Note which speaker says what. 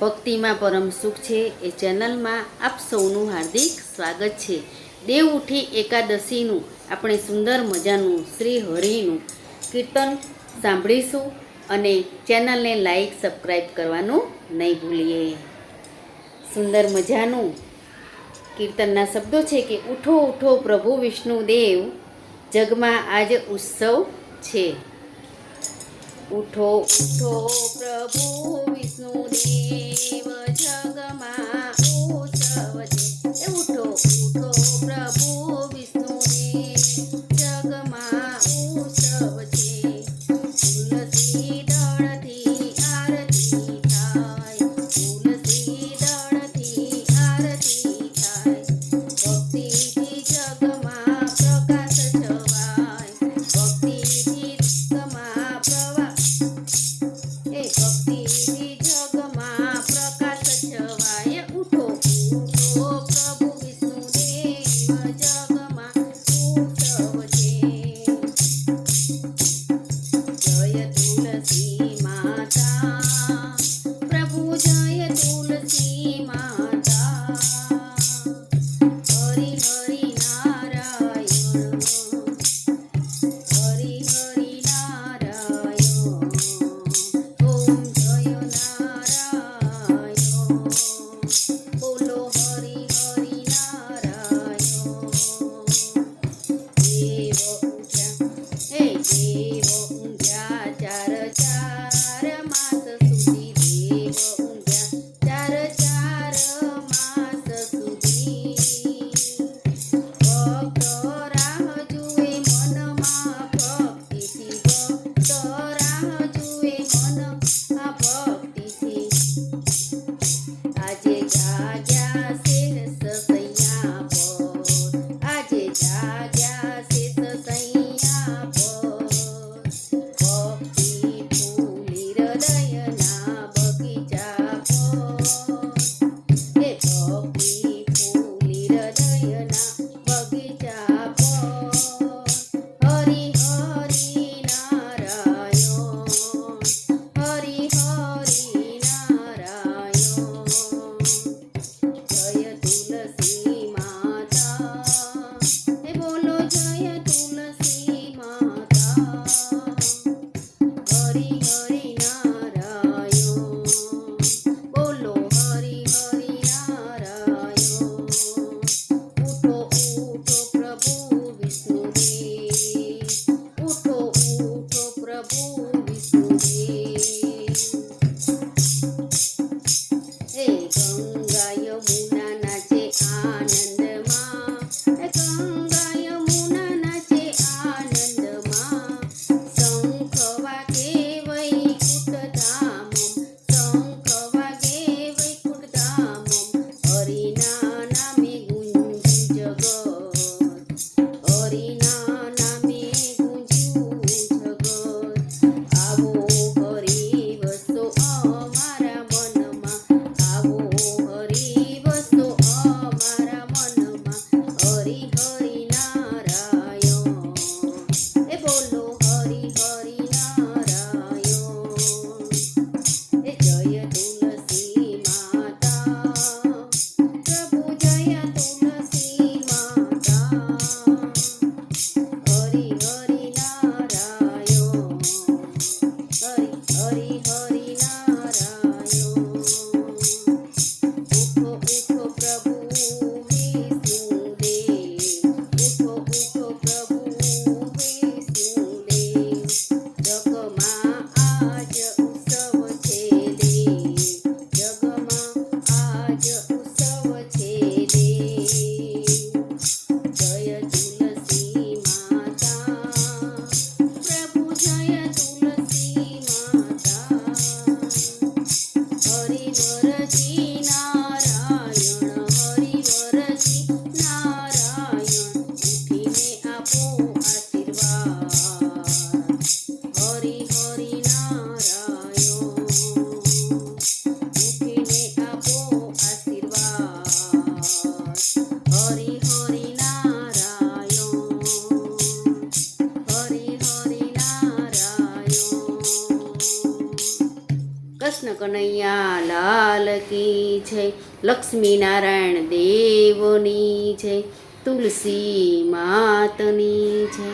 Speaker 1: ભક્તિમાં પરમ સુખ છે. એ ચેનલમાં આપ સૌનું હાર્દિક સ્વાગત છે. દેવ ઉઠી એકાદશીનું, આપણે સુંદર મજાનું શ્રી હરિનું કીર્તન સાંભળીશું અને ચેનલને લાઈક, સબસ્ક્રાઈબ કરવાનું નહીં ભૂલીએ. સુંદર મજાનું કીર્તનના શબ્દો છે કે, ઉઠો ઉઠો પ્રભુ વિષ્ણુદેવ જગમાં આજ ઉત્સવ છે. ઉઠો ઉઠો પ્રભુ Thank you. தெரியுமா Oh. Моя કનૈયા લાલ કી જય લક્ષ્મીનારાયણ દેવની જય તુલસી માતની જય